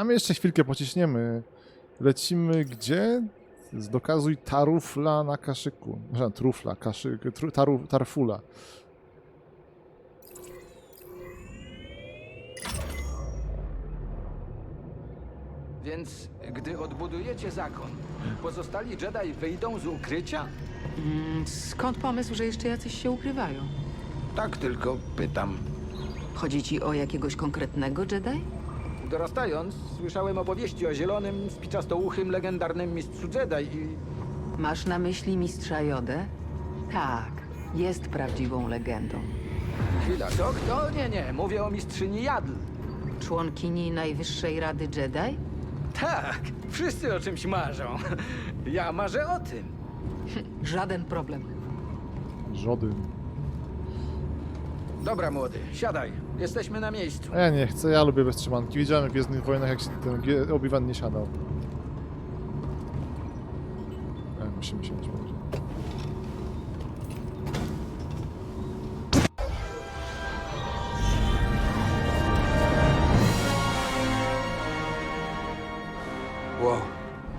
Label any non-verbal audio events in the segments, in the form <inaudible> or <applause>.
A my jeszcze chwilkę pociśniemy. Lecimy gdzie? Zdokazuj tarufla na kaszyku. Przepraszam, trufla, kaszyk, tru, taru, tarfula. Więc gdy odbudujecie zakon, pozostali Jedi wyjdą z ukrycia? Skąd pomysł, że jeszcze jacyś się ukrywają? Tak tylko pytam. Chodzi ci o jakiegoś konkretnego Jedi? Dorastając, słyszałem opowieści o zielonym, spiczastouchym, legendarnym mistrzu Jedi i... Masz na myśli mistrza Jodę? Tak, jest prawdziwą legendą. Chwila, to kto? Nie, nie, mówię o mistrzyni Jadl. Członkini Najwyższej Rady Jedi? Tak, wszyscy o czymś marzą. Ja marzę o tym. <laughs> Żaden problem. Żody. Dobra, młody, siadaj. Jesteśmy na miejscu. Ja nie chcę, ja lubię beztrzymanki. Widziałem w Gwiezdnych Wojnach, jak się ten Obi-Wan nie siadał. E, musimy siąść może. Wow.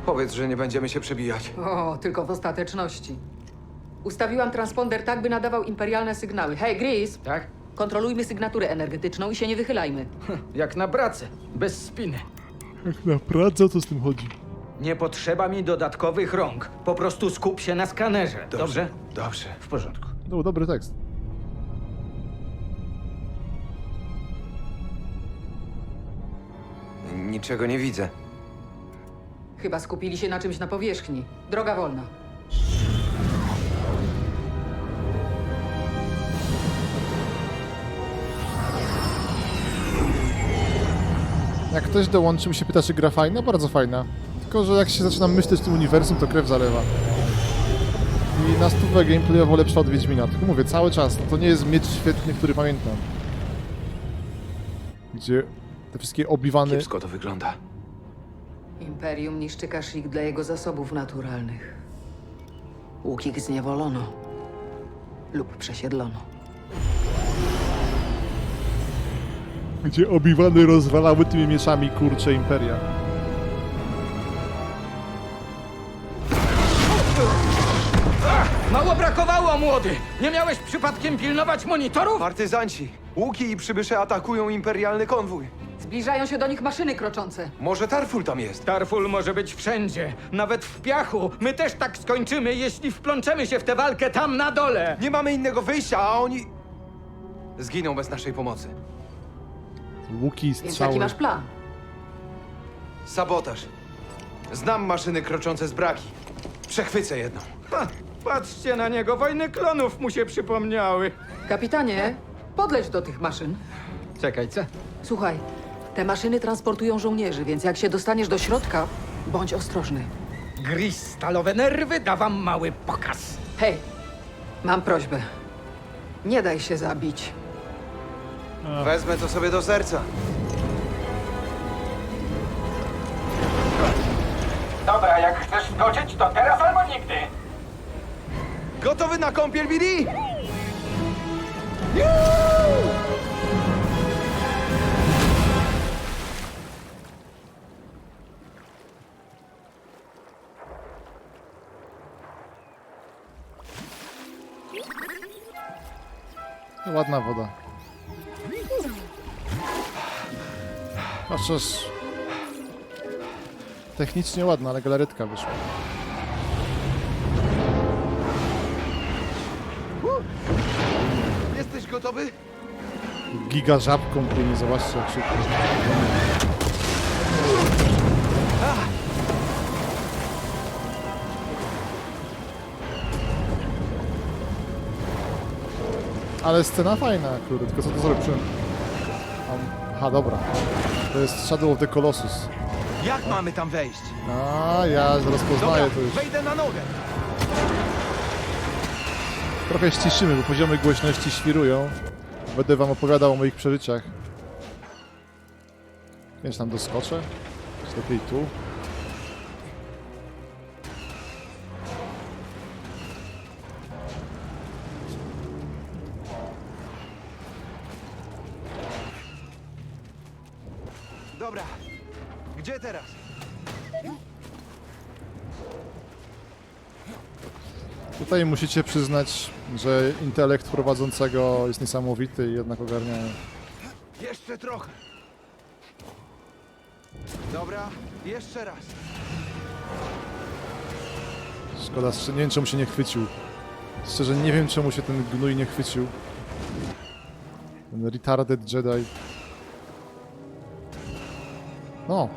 Powiedz, że nie będziemy się przebijać. O, tylko w ostateczności. Ustawiłam transponder tak, by nadawał imperialne sygnały. Hej, Gris! Tak? Kontrolujmy sygnaturę energetyczną i się nie wychylajmy. Jak na pracę, bez spiny. Jak na pracę, co z tym chodzi? Nie potrzeba mi dodatkowych rąk. Po prostu skup się na skanerze. Dobrze? Dobrze. W porządku. To był dobry tekst. Niczego nie widzę. Chyba skupili się na czymś na powierzchni. Droga wolna. Jak ktoś dołączy, mi się pyta, czy gra fajna? Bardzo fajna. Tylko, że jak się zaczyna myśleć w tym uniwersum, to krew zalewa. I na stówę gameplayowo lepsza od Wiedźmina. Tylko mówię, cały czas. No to nie jest miecz świetny, który pamiętam. Gdzie te wszystkie obiwany... Kiepsko to wygląda. Imperium niszczy Kashyyyk dla jego zasobów naturalnych. Łukik zniewolono lub przesiedlono. Gdzie obiwany rozwalały tymi mieczami kurcze Imperia. Mało brakowało, młody! Nie miałeś przypadkiem pilnować monitorów? Partyzanci! Łuki i przybysze atakują imperialny konwój. Zbliżają się do nich maszyny kroczące. Może Tarful tam jest? Tarful może być wszędzie, nawet w piachu. My też tak skończymy, jeśli wplączemy się w tę walkę tam na dole. Nie mamy innego wyjścia, a oni... Zginą bez naszej pomocy. Łuki, Więc strzały. jaki masz plan? Sabotaż. Znam maszyny kroczące z braki. Przechwycę jedną. Ha, patrzcie na niego, wojny klonów mu się przypomniały. Kapitanie, podleć do tych maszyn. Czekaj, co? Słuchaj, te maszyny transportują żołnierzy, więc jak się dostaniesz do środka, bądź ostrożny. Gris, stalowe nerwy, da wam mały pokaz. Hej, mam prośbę. Nie daj się zabić. Wezmę to sobie do serca. Dobra, jak chcesz skoczyć, to teraz albo nigdy. Gotowy na kąpiel, Billy? Ładna woda. Chociaż... Technicznie ładna, ale galaretka wyszła. Jesteś gotowy? Giga żabką płynie, zobaczcie jak szybko. Ale scena fajna, kurde, tylko co to zrobił? Przy- Tam- Aha, dobra. To jest Shadow of the Colossus. Jak mamy tam wejść? A, ja rozpoznaję to już. wejdę na nogę. Trochę ściszymy, bo poziomy głośności świrują. Będę wam opowiadał o moich przeżyciach. Czy tam doskoczę? Czy lepiej tu? Tutaj musicie przyznać, że intelekt prowadzącego jest niesamowity i jednak ogarniają. Jeszcze trochę. Dobra, jeszcze raz. Szkoda, że nie wiem czemu się nie chwycił. Szczerze nie wiem czemu się ten gnój nie chwycił. Ten retarded Jedi. No.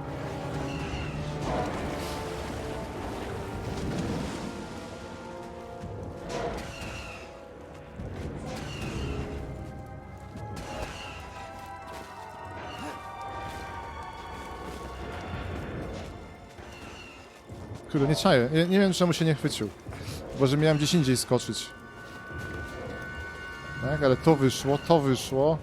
Kurde, nie czaję. Nie, nie wiem czemu się nie chwycił. Bo że miałem gdzieś indziej skoczyć. Tak, ale to wyszło, to wyszło.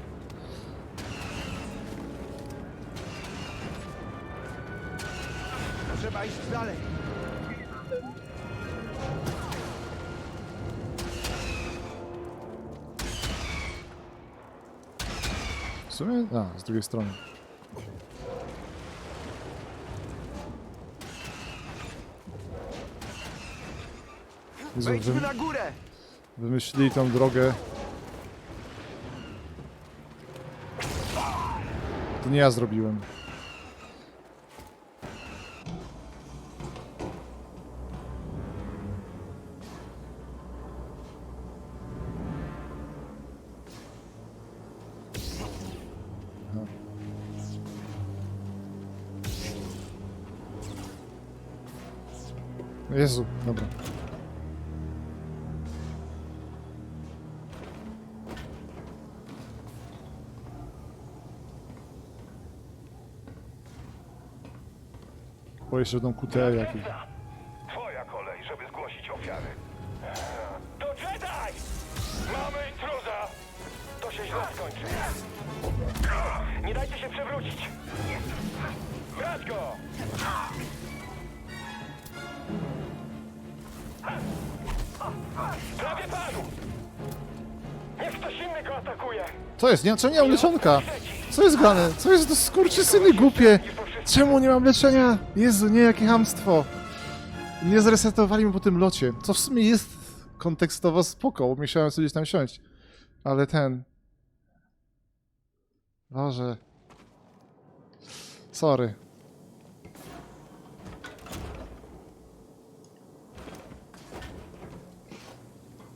Trzeba iść dalej. W sumie? A, z drugiej strony. Jezu, Wejdźmy wy, na górę. wymyślili tą drogę. To nie ja zrobiłem. Jezu, dobra. Boję się, że będą QTE jakieś. Twoja kolej, żeby zgłosić ofiary. To Jedi! Mamy intruza! To się źle skończy. Nie dajcie się przewrócić! Brać go! Prawie padł! Niech ktoś inny go atakuje! Co jest? Nie, czemu nie mam leczonka? Co jest grane? Co jest to skurczysyny głupie? Czemu nie mam leczenia? Jezu, nie, jakie hamstwo. Nie zresetowali mi po tym locie. Co w sumie jest kontekstowo spoko, bo musiałem sobie gdzieś tam siąść. Ale ten... Boże. Sorry.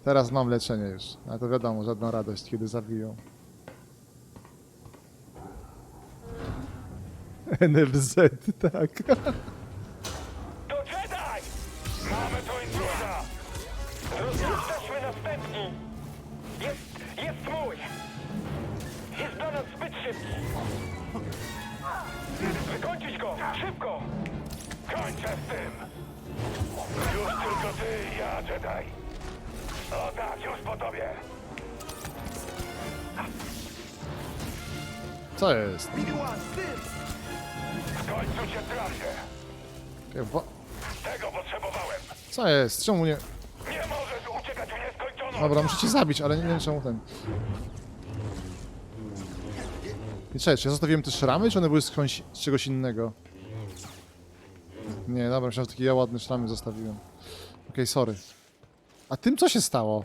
Teraz mam leczenie już. Ale to wiadomo, żadna radość, kiedy zabiją. NFZ, tak. To Czemu nie... Nie możesz uciekać w nieskończoność! Dobra, muszę cię zabić, ale nie wiem czemu ten... Nie czekaj, czy ja zostawiłem te szramy, czy one były skądś, z czegoś innego? Nie, dobra, myślałem, że takie ja ładne szramy zostawiłem. Okej, sorry. A tym co się stało?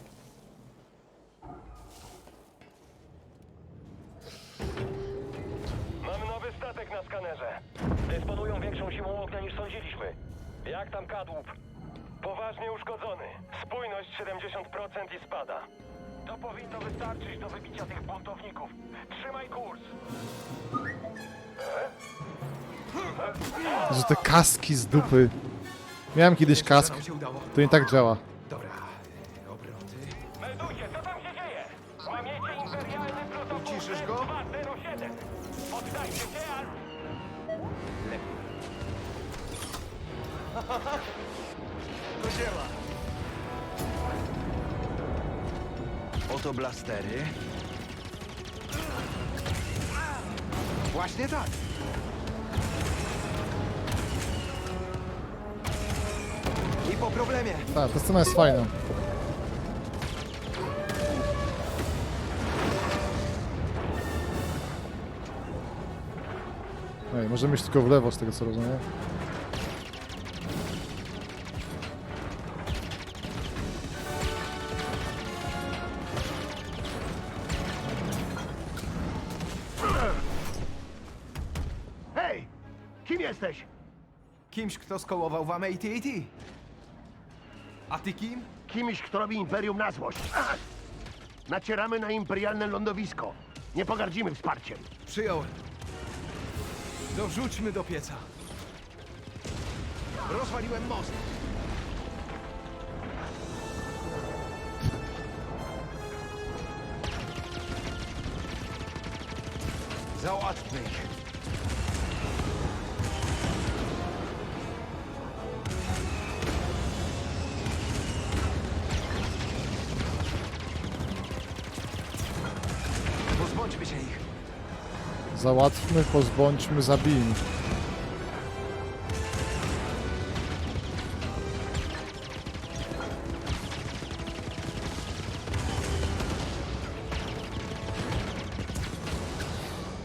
Mamy nowy statek na skanerze. Dysponują większą siłą ognia niż sądziliśmy. Jak tam kadłub? Poważnie uszkodzony. Spójność 70% i spada. To powinno wystarczyć do wybicia tych buntowników. Trzymaj kurs. Że te kaski z dupy. Miałem kiedyś kask, to nie tak działa. Dobra, e, obroty. Meldujcie, co tam się dzieje? Łamiecie imperialny protokół Uciszysz go? 207. Poddajcie się, albo... <laughs> Do dzieła. Oto blastery. Właśnie tak. I po problemie. Tak, ta scena jest fajna. Ej, możemy iść tylko w lewo z tego co rozumiem. Kim jesteś? Kimś, kto skołował wam AT&T. A ty kim? Kimś, kto robi Imperium na złość. Nacieramy na imperialne lądowisko. Nie pogardzimy wsparciem. Przyjąłem. Dorzućmy do pieca. Rozwaliłem most. Załatwmy ich. Załatwmy, pozbądźmy, zabijmy.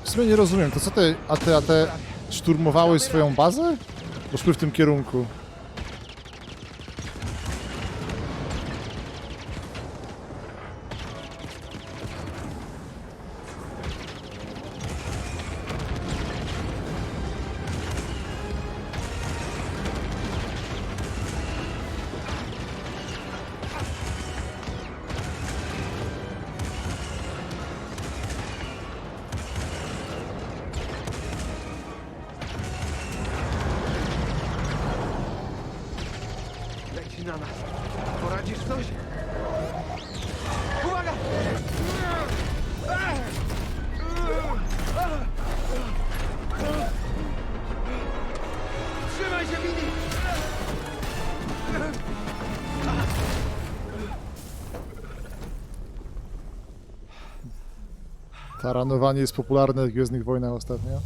W sumie nie rozumiem, to co te AT, AT szturmowały swoją bazę? Bo szły w tym kierunku. Poradzisz coś? Uwaga! Trzymaj się! Taranowanie jest popularne w Gwiezdnych Wojnach ostatnio.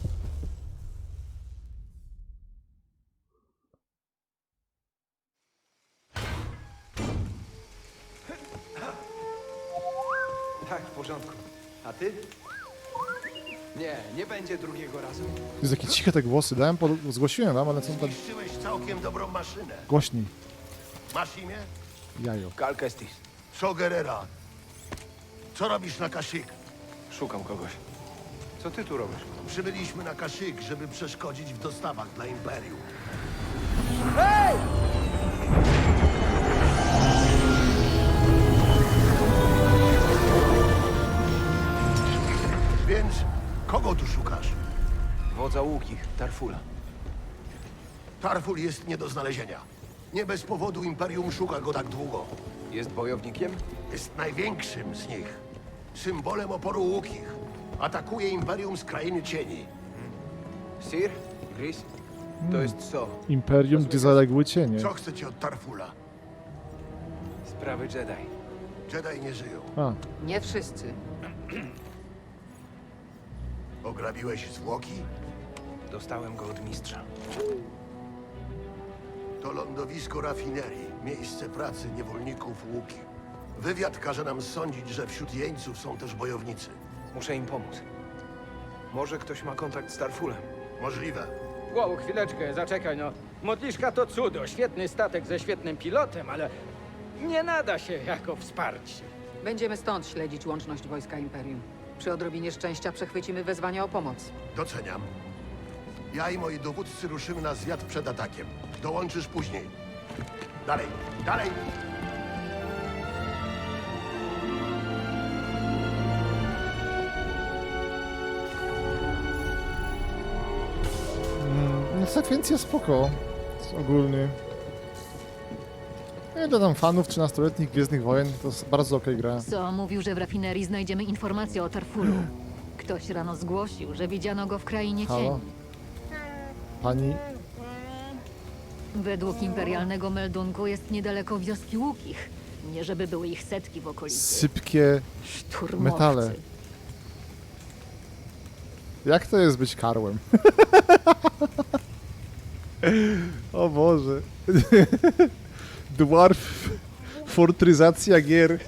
Ciche te głosy, dałem, pod... zgłosiłem wam, ale są tam Zniszczyłeś całkiem dobrą maszynę. głośniej. Masz imię? Jajo. Cal Kestis. Co Gerera? Co robisz na Kashyyyk? Szukam kogoś. Co ty tu robisz? Przybyliśmy na Kashyyyk, żeby przeszkodzić w dostawach dla Imperium. Więc kogo tu szukasz? Wodza Łukich, Tarfula. Tarful jest nie do znalezienia. Nie bez powodu Imperium szuka go tak długo. Jest bojownikiem? Jest największym z nich. Symbolem oporu łukich. Atakuje Imperium z krainy cieni. Sir? Gris? To jest co? Imperium, gdzie zaległy cienie. Co chcecie od Tarfula? Sprawy Jedi. Jedi nie żyją. A, Nie wszyscy. Ograbiłeś zwłoki? Dostałem go od mistrza. To lądowisko rafinerii, miejsce pracy niewolników łuki. Wywiad każe nam sądzić, że wśród jeńców są też bojownicy. Muszę im pomóc. Może ktoś ma kontakt z Tarfulem. Możliwe. Wow, chwileczkę, zaczekaj no. Modliszka to cudo, świetny statek ze świetnym pilotem, ale nie nada się jako wsparcie. Będziemy stąd śledzić łączność wojska Imperium. Przy odrobinie szczęścia przechwycimy wezwania o pomoc. Doceniam. Ja i moi dowódcy ruszymy na zwiat przed atakiem. Dołączysz później. Dalej, dalej! no sekwencja spoko. Ogólnie. Nie dodam fanów 13-letnich Gwiezdnych Wojen, to jest bardzo okej gra. Co mówił, że w rafinerii znajdziemy informacje o Tarfulu. Ktoś rano zgłosił, że widziano go w krainie Halo? cieni. Pani, Według imperialnego meldunku jest niedaleko wioski Łukich. Nie żeby były ich setki w okolicy. sypkie... Szturmowcy. metale. Jak to jest być karłem? <laughs> o Boże. <laughs> Dwarf. Fortryzacja gier. <laughs>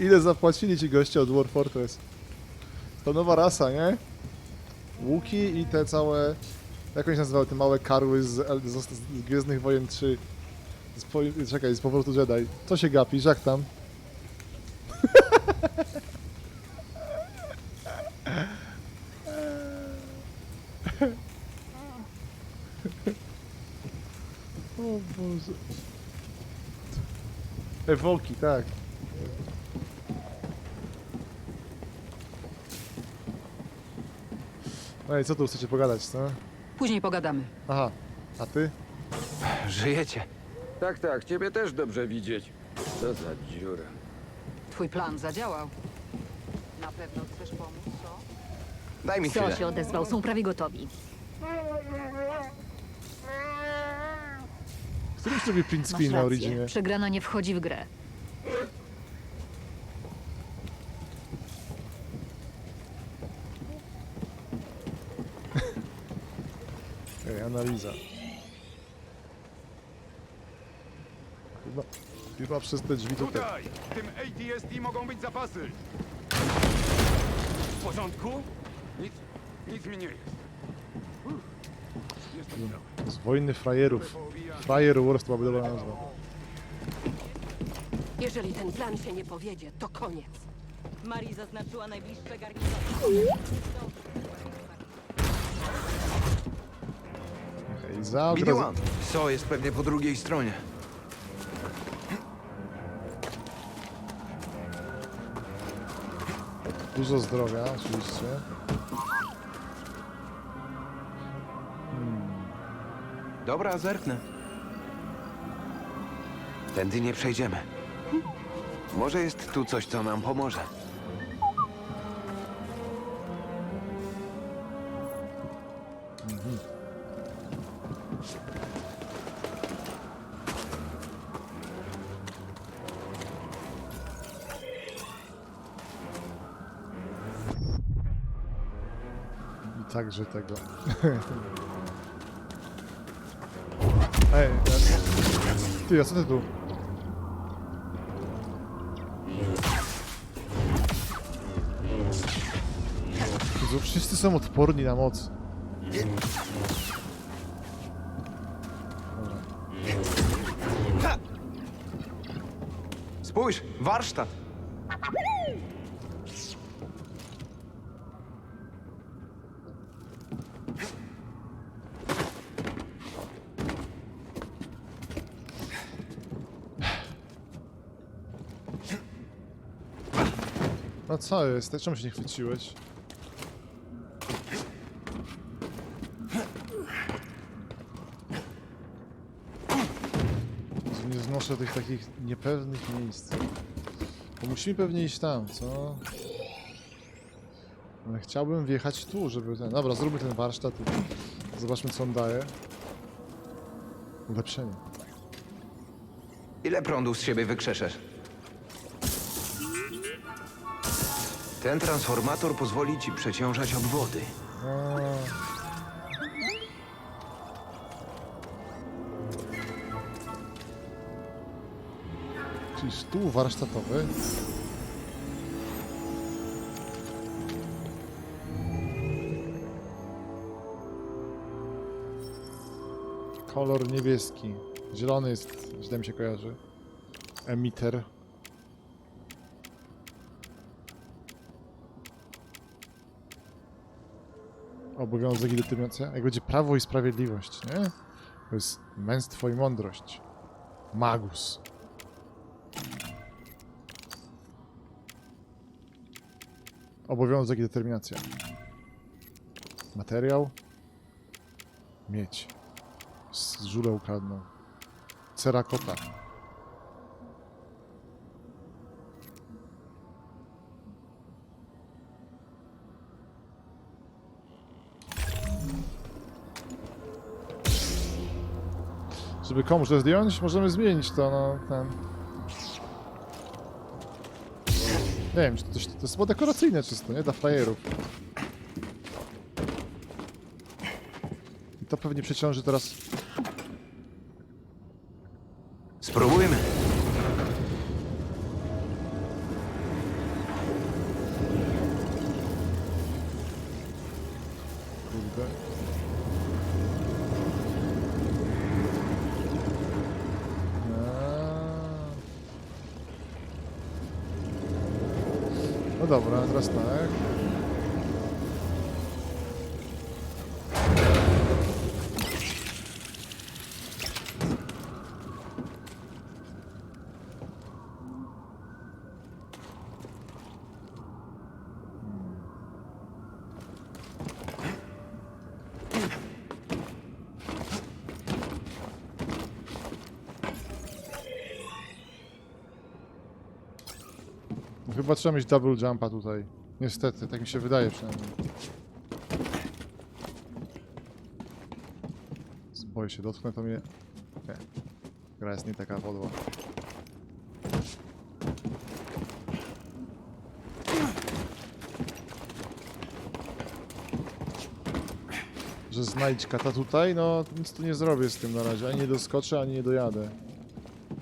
Ile zapłacili ci goście od War Fortress? To nowa rasa, nie? Łuki i te całe... Jak oni się nazywały? Te małe karły z, z, z Gwiezdnych Wojen 3. Z po, czekaj, z powrotu Jedi. Co się gapisz? Jak tam? <laughs> O Boże. Ewoki, tak. No i co tu chcecie pogadać, co? Później pogadamy. Aha, a ty? Żyjecie. Tak, tak, ciebie też dobrze widzieć. Co za dziura. Twój plan zadziałał. Na pewno chcesz pomóc, co? Daj mi Co chwilę. się odezwał? Są prawie gotowi. Zrobisz sobie print Masz screen na rację. Originie. Przegrana nie wchodzi w grę. Ej, analiza. Chyba, chyba przez te drzwi tutaj. Tutaj! W tym ATST mogą być zapasy! W porządku? Nic, nic mi nie jest. Uff, Jestem zdrowy. Z wojny frajerów. Frajer Wars to byłaby dobra nazwa. Jeżeli ten plan się nie powiedzie, to koniec. Marii zaznaczyła najbliższe garnizony. Za od razu... BD-1. So jest pewnie po drugiej stronie. Dużo zdrowia, oczywiście. Dobra, zerknę. Tędy nie przejdziemy. Może jest tu coś, co nam pomoże. Także tego. <laughs> Ej, ja... Ty, a co ty tu? Jezu, wszyscy są odporni na moc. Spójrz, warsztat. No co jest? Czemu się nie chwyciłeś? Nie znoszę tych takich niepewnych miejsc. Bo musimy pewnie iść tam, co? Ale chciałbym wjechać tu, żeby ten... Dobra, zróbmy ten warsztat i zobaczmy co on daje. Ulepszenie. Ile prądu z siebie wykrzeszesz? Ten transformator pozwoli ci przeciążać obwody. Czyli stół warsztatowy. Kolor niebieski. Zielony jest, źle mi się kojarzy. Emitter. Obowiązek i determinacja. Jak będzie prawo i sprawiedliwość, nie? To jest męstwo i mądrość. Magus. Obowiązek i determinacja. Materiał. Mieć. Z żule ukradną. Cerakota. Żeby komuś zdjąć, możemy zmienić to na ten... Nie wiem, czy to, to jest chyba dekoracyjne czysto, nie? Dla frajerów. I to pewnie przeciąży teraz... Spróbujmy. Dobra, teraz Chyba trzeba mieć double jumpa tutaj. Niestety, tak mi się wydaje przynajmniej. Boję się, dotknę to mnie... Nie. Gra jest nie taka podła. Że znajdź kata tutaj, no nic tu nie zrobię z tym na razie. Ani nie doskoczę, ani nie dojadę.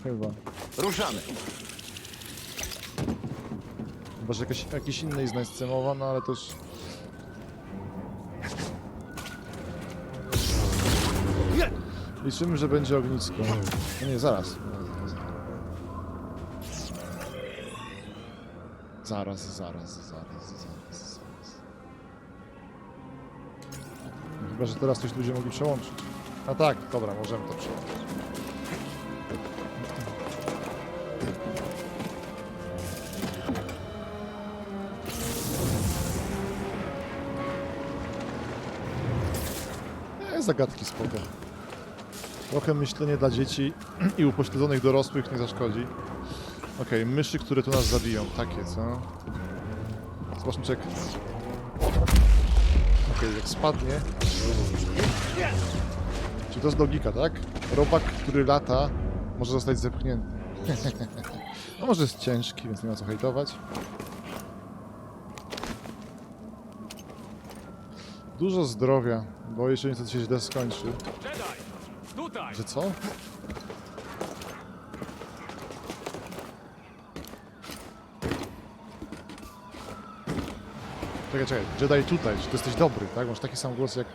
Chyba. Ruszamy. Chyba, że jakaś, jakiś innej znajdźce mowa, no ale też... Liczymy, że będzie ognisko. No nie, zaraz. Zaraz, zaraz, zaraz, zaraz, zaraz. Chyba, że teraz coś ludzie mogli przełączyć. A tak, dobra, możemy to przełączyć. Zagadki spoko. Trochę myślenie dla dzieci <clears throat> i upośledzonych dorosłych nie zaszkodzi. Okej, myszy, które tu nas zabiją. Takie, co? Zobaczmy, czy jak... Okej, jak spadnie... Czy to jest logika, tak? Robak, który lata, może zostać zepchnięty. <laughs> no może jest ciężki, więc nie ma co hejtować. Dużo zdrowia, bo jeszcze niestety się źle skończy. Tutaj! Że co? Czekaj, czekaj, Jedi tutaj, czy ty jesteś dobry, tak? Masz taki sam głos jak...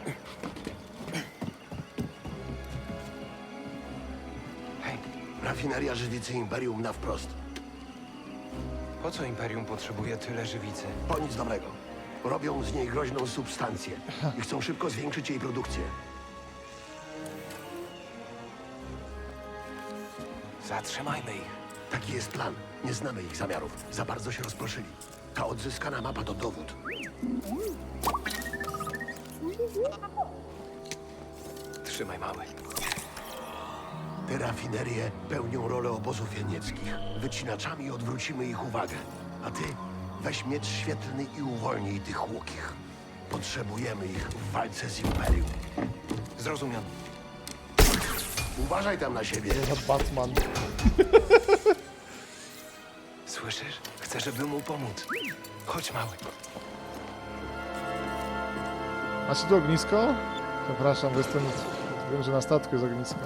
Hej, rafineria żywicy Imperium na wprost. Po co Imperium potrzebuje tyle żywicy? Po nic dobrego. Robią z niej groźną substancję i chcą szybko zwiększyć jej produkcję. Zatrzymajmy ich. Taki jest plan. Nie znamy ich zamiarów. Za bardzo się rozproszyli. Ta odzyskana mapa to dowód. Trzymaj mały. Te rafinerie pełnią rolę obozów jenieckich. Wycinaczami odwrócimy ich uwagę. A ty weź miecz świetlny i uwolnij tych łukich. Potrzebujemy ich w walce z Imperium. Zrozumiano. Uważaj tam na siebie. Za Batman. <laughs> Słyszysz? Chcę, żeby mu pomóc. Chodź, mały. Macie tu ognisko? Przepraszam, bo jestem... Wiem, że na statku jest ognisko.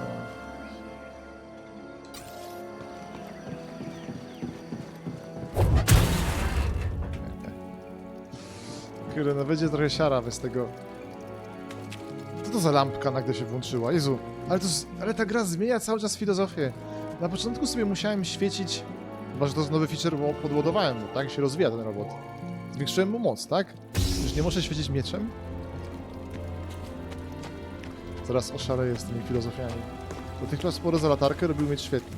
Kurde, no będzie trochę siara bez tego... Co to za lampka nagle się włączyła? Jezu, ale, to, ale ta gra zmienia cały czas filozofię. Na początku sobie musiałem świecić... Chyba, że to jest nowy feature, bo podładowałem, bo tak się rozwija ten robot. Zwiększyłem mu moc, tak? Już nie muszę świecić mieczem? Zaraz oszaleję z tymi filozofiami. Dotychczas sporo za latarkę robił mieć świetny.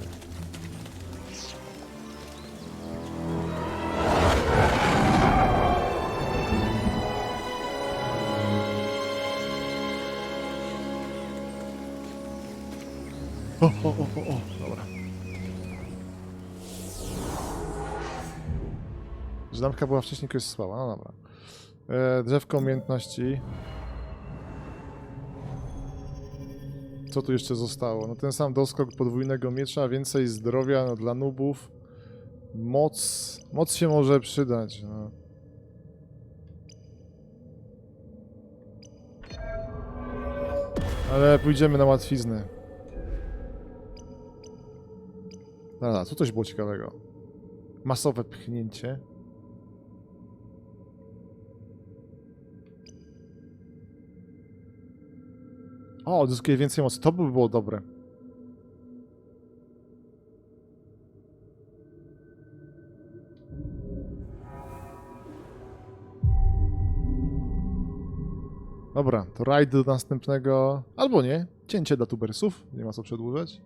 Że była wcześniej jakoś słaba, no dobra. E, drzewko umiejętności. Co tu jeszcze zostało? No ten sam doskok podwójnego miecza, więcej zdrowia no, dla nubów. Moc... Moc się może przydać, no. Ale pójdziemy na łatwiznę. Dobra, tu coś było ciekawego. Masowe pchnięcie. O, odzyskuje więcej mocy. To by było dobre. Dobra, to rajd do następnego, albo nie, cięcie dla tubersów, nie ma co przedłużać.